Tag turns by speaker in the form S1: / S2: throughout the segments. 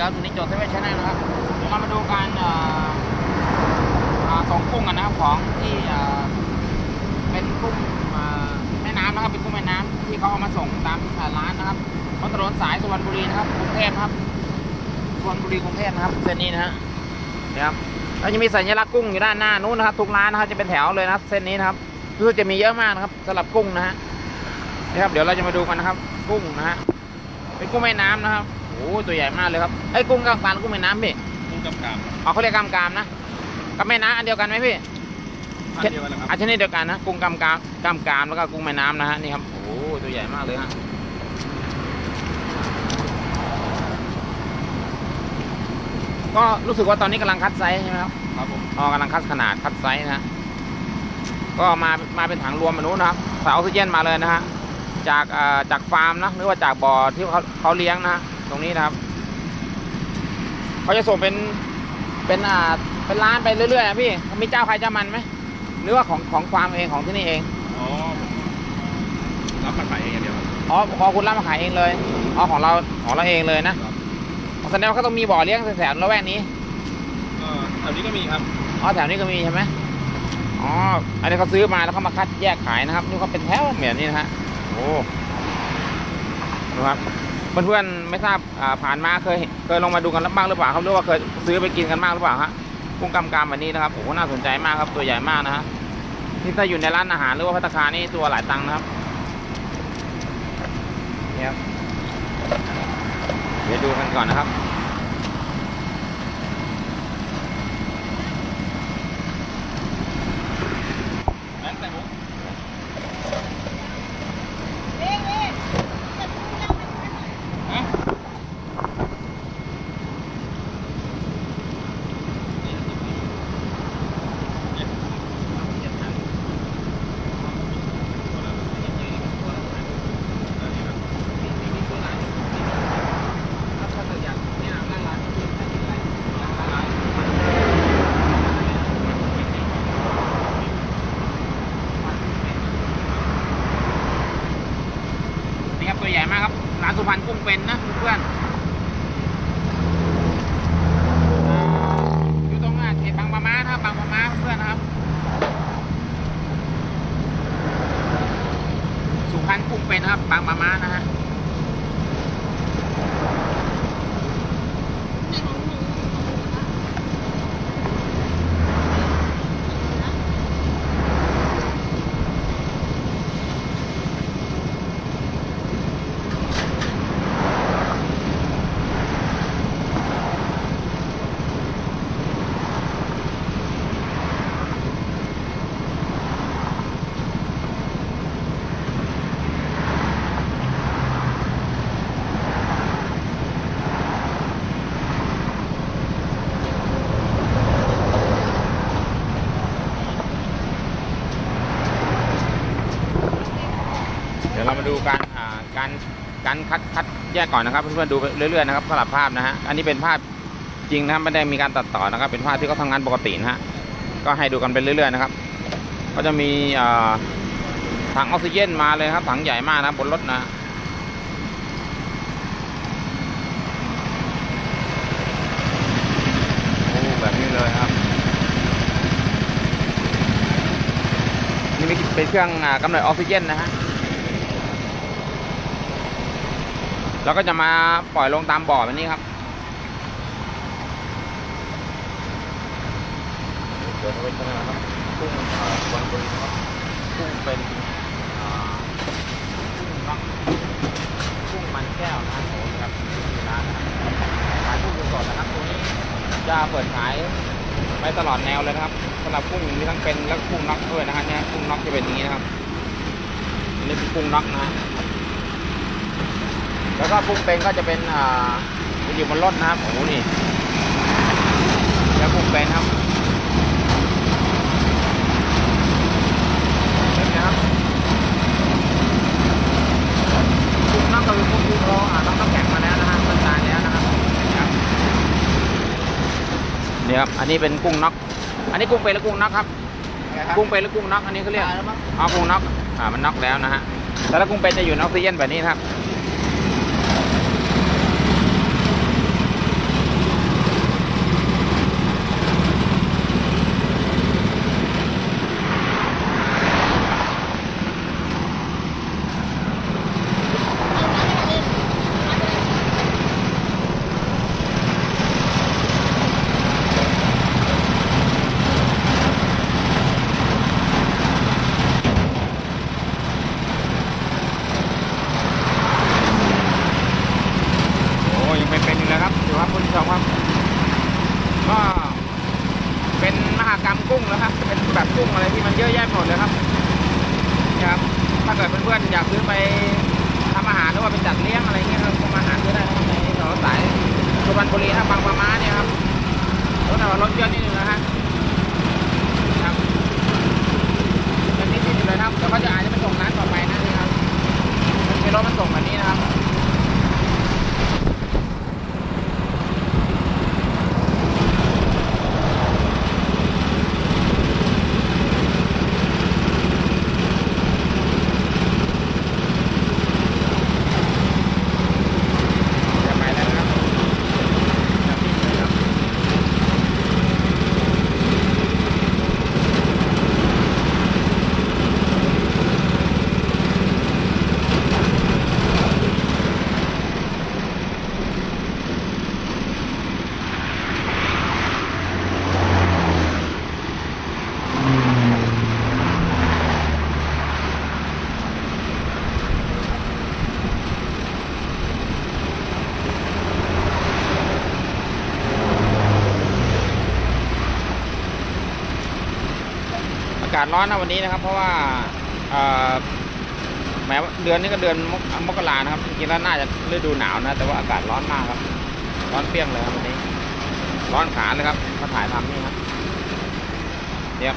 S1: ครับวันนี้โจทย์เซเว่นชาแนลนะครับเดี๋ยวเรามาดูการเอ่ออ่าส่งกุ้งกันนะครับของที่เป็นกุ้งแม่น้ำนะครับเป็นกุ้งแม่น้ำที่เขาเอามาส่งตามร้านนะครับบนถนนสายสุวรรณบุรีนะครับกรุงเทพครับสุวรรณบุรีกรุงเทพนะครับเส้นนี้นะฮะนี่ครับแล้วจะมีสัญลักษณ์กุ้งอยู่ด้านหน้านู้นนะครับทุกร้านนะครับจะเป็นแถวเลยนะครับ เส้นนี้นะครับรู้สึกจะมีเยอะมากนะครับสำหรับกุ้งนะฮะนี่ครับเดี๋ยวเราจะมาดูกันนะครับ กุ้งนะฮะเป็นกุ้งแม่น้ำนะครับ โอ้โหตัวใหญ่มากเลยครับไอ้ยกุ้งกลางปานกุ้งแม่น้ำพี่
S2: กุ้งกำกาม
S1: อ๋อเขาเรียกกามกามนะกับแม่น้ำอันเดียวกันไหมพี่
S2: พันเดียวกันนะครับ
S1: อันชนิดเดียวกันนะกุ้งกามกามกามกามแล้วก็กุ้งแม่น้ำนะฮะนี่ครับโอ้โหตัวใหญ่มากเลยฮะก็รู้สึกว่าตอนนี้กำลังคัดไซส์ใช่ไหมครับ
S2: ครับผม
S1: อ๋อกำลังคัดขนาดคัดไซส์นะฮะก็มามาเป็นถังรวมมานู้นนะครับใส่ออกซิเจนมาเลยนะฮะจากเอ่อจากฟาร์มนะหรือว่าจากบ่อที่เขาเขาเลี้ยงนะฮะ ตรงนี้นะครับเขาจะส่งเป็นเป็นอ่าเป็นร้านไปเรื่อยๆอะพี่มีเจ้าใครเจ้ามันไหมหรือว่าของของฟาร์มเองของที่นี่เอง
S2: อ๋อรับมาขายเองอย่างเดียวครับ
S1: อ๋อพอคุณรับมาขายเองเลยอ๋อของเราของเราเองเลยนะแสดงว่าเขาต้องมีบ่อเลี้ยงแถวๆละแวกนี้
S2: ก็แถวนี้ก็มีครับ
S1: อ๋อแถวนี้ก็มีใช่ไหมอ๋ออันนี้เขาซื้อมาแล้วเขามาคัดแยกขายนะครับนี่เขาเป็นแถวเหมือนนี้นะฮะโอ้ดูครับ เพื่อนๆไม่ทราบผ่านมาเคยเคยลงมาดูกันบ้างหรือเปล่าครับหรือว่าเคยซื้อไปกินกันบ้างหรือเปล่าฮะกุ้งกำกามแบบนี้นะครับโอ้โหน่าสนใจมากครับตัวใหญ่มากนะฮะนี่ถ้าอยู่ในร้านอาหารหรือว่าพัตคานี่ตัวหลายตังค์นะครับนี่ครับเดี๋ยวดูกันก่อนนะครับ
S2: แล้วแต่ผมฮะ
S1: นี่ครับตัวใหญ่มากครับ ร้าน สุพรรณกุ้งเป็นนะเพื่อนอ่าอยู่ตรงอะเขตบางปะมานะครับบางปะมาเพื่อนนะครับ สุพรรณกุ้งเป็นนะครับ บางปะมานะฮะ เดี๋ยวเรามาดูการอ่าการการคัดคัดแยกก่อนนะครับเพื่อนๆดูเรื่อยๆนะครับสลับภาพนะฮะอันนี้เป็นภาพจริงนะไม่ได้มีการตัดต่อนะครับ เป็นภาพที่เขาทำงานปกตินะฮะก็ให้ดูกันไปเรื่อยๆนะครับ ก็จะมีถังออกซิเจนมาเลยครับถังใหญ่มากนะบนรถนะโอ้แบบนี้เลยครับ นี่เป็นเครื่องกำเนิดออกซิเจนนะฮะ แล้วก็จะมาปล่อยลงตามบ่อแบบนี้ครับเดี๋ยวเป็นยังไงครับกุ้งเอ่อวันบริครับกุ้งเป็นอ่ากุ้งน็อกกุ้งมันแก้วนะครับโอ้โหครับที่ร้านนะครับขายกุ้งสดๆนะครับตัวนี้จะเปิดขายไปตลอดแนวเลยนะครับสำหรับกุ้งมีทั้งเป็นและกุ้งน็อกด้วยนะฮะเนี่ยกุ้งน็อกจะเป็นอย่างนี้นะครับอันนี้เป็นกุ้งน็อกนะฮะ แล้วก็กุ้งเป็นก็จะเป็นอ่าอยู่บนรถนะครับโอ้โหนี่แล้วกุ้งเป็นครับเห็นไหมครับกุ้งน้ำก็คือกุ้งที่เขาอ่าต้องน้ำแข็งมาแล้วนะฮะมันตายแล้วนะครับครับนี่ครับอันนี้เป็นกุ้งน็อกอันนี้กุ้งเป็นหรือกุ้งน็อกครับกุ้งเป็นหรือกุ้งน็อกอันนี้เขาเรียกอ๋อกุ้งน็อกอ่ามันน็อกแล้วนะฮะแต่ถ้ากุ้งเป็นจะอยู่ในออกซิเจนแบบนี้นะครับ เยอะแยะหมดเลยครับครับ ถ้าเกิดเพื่อนๆอยากซื้อไปทำอาหารหรือว่าไปจัดเลี้ยงอะไรเงี้ยครับทำอาหารก็ได้ในถสายสุพรรณบุรีนาบางประมาเนี่ยครับรถแต่ว่ารถเยอะนิดนึงนะฮะ อากาศร้อนนะวันนี้นะครับ เพราะว่าแม้ว่าเดือนนี้ก็เดือนมกรานะครับจริงๆแล้วน่าจะฤดูหนาวนะ แต่ว่าอากาศร้อนมากครับ ร้อนเปรี้ยงเลยครับวันนี้ ร้อนขาเลยครับมาถ่ายทำนี่ครับเนี่ย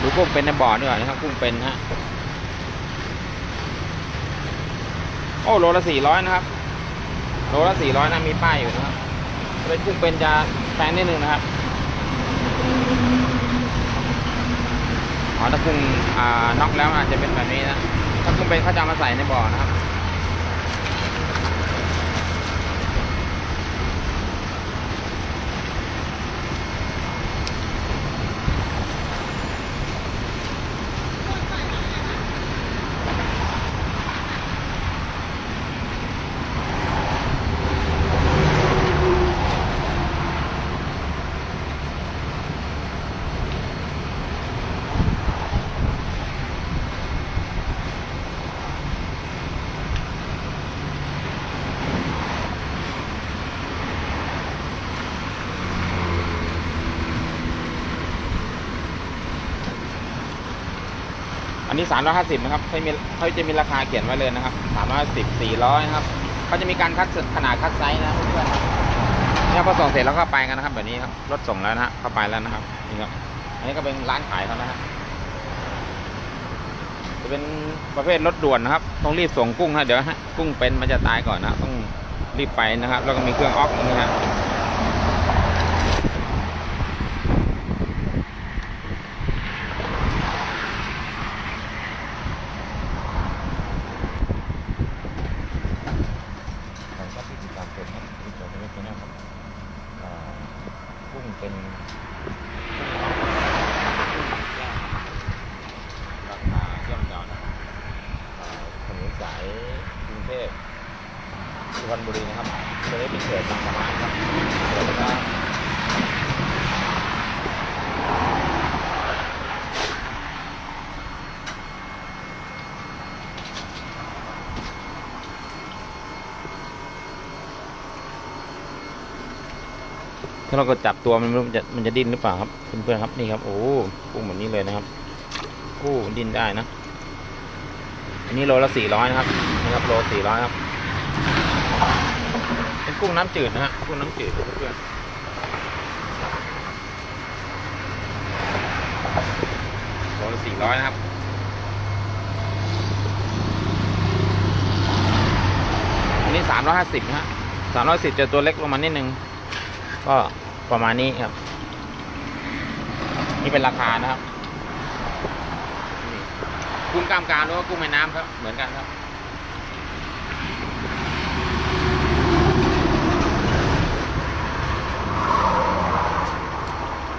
S1: ดูกุ้งเป็นในบ่อดีกว่านะครับกุ้งเป็นฮะโอ้โลละสี่ร้อยนะครับโลละสี่ร้อยนะมีป้ายอยู่นะครับเป็นกุ้งเป็นจะแพงนิดนึงนะครับ อ๋อถ้ากุ้งอ่าน็อกแล้วอาจจะเป็นแบบนี้นะ ถ้ากุ้งเป็นเขาจะเอามาใส่ในบ่อนะครับ อันนี้สามร้อยห้าสิบนะครับเขามีเขาจะมีราคาเขียนไว้เลยนะครับสามร้อยสิบสี่ร้อยนะครับเขาจะมีการคัดขนาดคัดไซส์นะเพื่อนๆเนี่ยพอส่งเสร็จแล้วก็ไปกันนะครับแบบนี้ครับรถส่งแล้วนะฮะเข้าไปแล้วนะครับนี่ครับอันนี้ก็เป็นร้านขายเขานะฮะจะเป็นประเภทรถด่วนนะครับ ต้องรีบส่งกุ้งนะเดี๋ยวฮะกุ้งเป็นมันจะตายก่อนนะต้องรีบไปนะครับ แล้วก็มีเครื่องออกนะฮะ ของก็ที่ติดตามชมครับติดตามชมชแนลครับอ่ากุ้งเป็นราคาย่อมเยาวนะครับอ่าถนนสายกรุงเทพสุพรรณบุรีนะครับตัวนี้เป็นเขตบางปะมาครับเดี๋ยวจะถ้าเราก็จับตัวมันไม่รู้มันจะมันจะดิ้นหรือเปล่าครับเพื่อนๆครับนี่ครับโอ้กุ้งแบบนี้เลยนะครับโอ้ดิ้นได้นะ อันนี้โลละสี่ร้อยนะครับนะครับโลสี่ร้อยครับเป็นกุ้งน้ำจืดนะฮะกุ้งน้ำจืดเพื่อนๆโลละสี่ร้อยนะครับอันนี้สามร้อยห้าสิบฮะสามร้อยสิบจะตัวเล็กลงมานิดนึงก็ประมาณนี้ครับ นี่เป็นราคานะครับ กุ้งกล้ามกรามหรือว่ากุ้งแม่น้ำครับ เหมือนกันครับ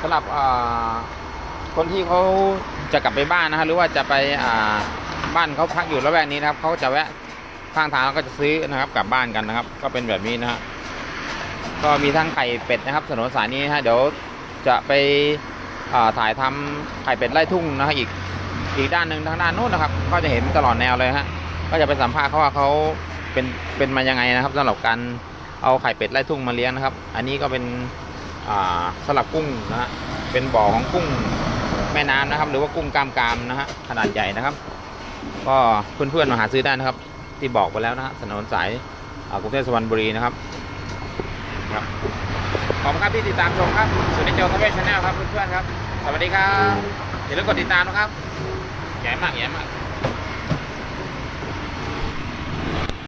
S1: สำหรับคนที่เขาจะกลับไปบ้านนะฮะหรือว่าจะไปบ้านเขาพักอยู่ละแวกนี้นะครับเขาจะแวะข้างทางแล้วก็จะซื้อนะครับ กลับบ้านกันนะครับ ก็เป็นแบบนี้นะฮะก็มีทั้งไข่เป็ดนะครับถนนสายนี้ฮะเดี๋ยวจะไปถ่ายทำไข่เป็ดไล่ทุ่งนะฮะอีก อีกด้านหนึ่งทางด้านนู้นนะครับ ก็จะเห็นตลอดแนวเลยฮะก็จะไปสัมภาษณ์เขาว่าเขาเป็นเป็นมายังไงนะครับสำหรับการเอาไข่เป็ดไล่ทุ่งมาเลี้ยงนะครับ อันนี้ก็เป็นสลับกุ้งนะฮะเป็นบ่อของกุ้งแม่น้ำนะครับ หรือว่ากุ้งกามกามนะฮะขนาดใหญ่นะครับ ก็เพื่อนๆมาหาซื้อได้นะครับ ที่บอกไปแล้วนะฮะถนนสายกรุงเทพสุพรรณบุรีนะครับครับขอบคุณครับที่ติดตามชมครับสุนิจโจทเวชแนลครับเพื่อนๆครับ สวัสดีครับอย่าลืมกดติดตามนะครับ Dạ, em ạ.